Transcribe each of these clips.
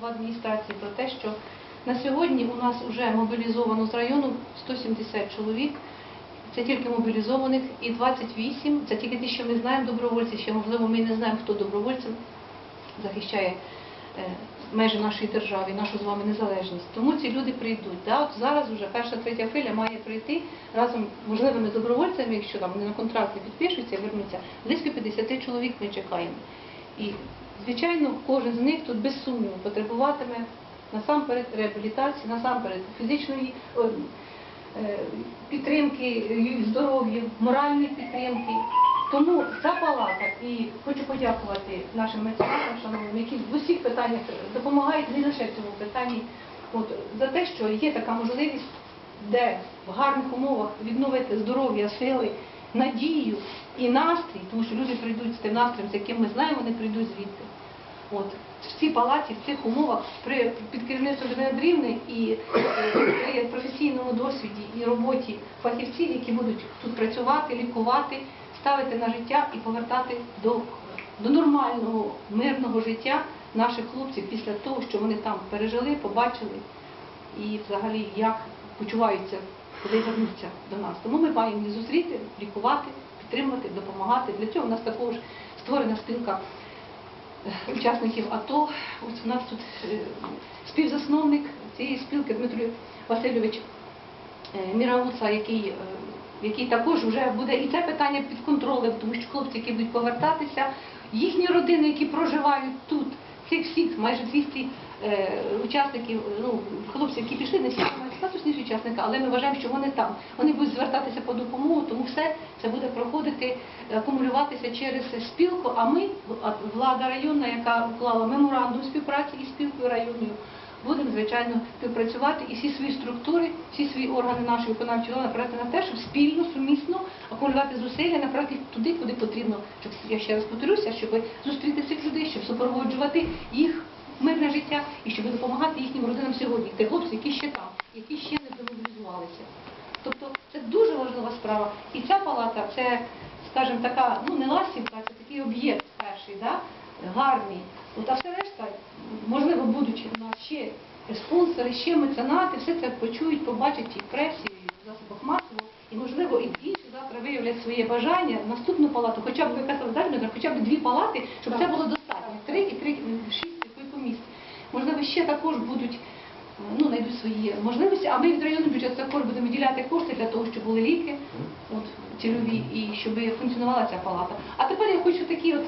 голова адміністрації про те, що на сьогодні у нас вже мобілізовано з району 170 чоловік. Це тільки мобілізованих і 28, це тільки ті, що ми знаємо добровольці, ще можливо ми не знаємо, хто добровольцем захищає е, межі нашої держави, нашу з вами незалежність. Тому ці люди прийдуть. Да? От зараз вже перша третя хвиля має прийти разом з можливими добровольцями, якщо там не на контракт не підпишуться, вернуться. Близько 50 чоловік ми чекаємо. І, звичайно, кожен з них тут без сумніву потребуватиме насамперед реабілітації, насамперед фізичної е, підтримки, здоров'я, моральної підтримки. Тому ця палата, і хочу подякувати нашим меценатам, шановним, які в усіх питаннях допомагають не лише в цьому питанні, от, за те, що є така можливість, де в гарних умовах відновити здоров'я, сили, надію і настрій, тому що люди прийдуть з тим настроєм, з яким ми знаємо, вони прийдуть звідти. От в цій палаті, в цих умовах, при під керівництвом Людмили Андріївни і е, при професійному досвіді і роботі фахівців, які будуть тут працювати, лікувати, ставити на життя і повертати до, до нормального мирного життя наших хлопців після того, що вони там пережили, побачили і взагалі як почуваються, коли вернуться до нас. Тому ми маємо їх зустріти, лікувати, підтримувати, допомагати. Для цього у нас також створена спілка е, учасників АТО. Ось у нас тут е, співзасновник цієї спілки Дмитро Васильович е, Мірауца, який, який також вже буде і це питання під контролем, тому що хлопці, які будуть повертатися, їхні родини, які проживають тут, цих всіх майже 200 е, учасників, ну, хлопців, які пішли, не всі мають статус ніж учасника, але ми вважаємо, що вони там. Вони будуть звертатися по допомогу, тому все це буде проходити, е, акумулюватися через спілку. А ми, влада районна, яка уклала меморандум співпраці із спілкою районною, будемо, звичайно, співпрацювати і всі свої структури, всі свої органи нашої виконавчої влади направити на те, щоб спільно, сумісно акумулювати зусилля, направити туди, куди потрібно, щоб я ще раз повторюся, щоб зустріти цих людей, щоб супроводжувати їх мирне життя і щоб допомагати їхнім родинам сьогодні, тих хлопців, які ще там, які ще не демобілізувалися. Тобто це дуже важлива справа. І ця це, скажімо, така, ну не ластівка, це такий об'єкт перший, да? гарний. От, а все решта, можливо, будучи у нас ще спонсори, ще меценати, все це почують, побачать і в пресі, і в засобах масового, і можливо і інші завтра виявлять своє бажання в наступну палату, хоча б ви казали, далі, хоча б дві палати, щоб це було достатньо. Три і три, шість такої поміст. Можливо, ще також будуть ну, знайдуть свої можливості, а ми від районного бюджету також будемо виділяти кошти для того, щоб були ліки щоб функціонувала ця палата. А тепер я хочу такі от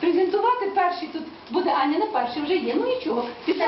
презентувати. Перший тут буде Аня, не перший вже є, ну нічого. Після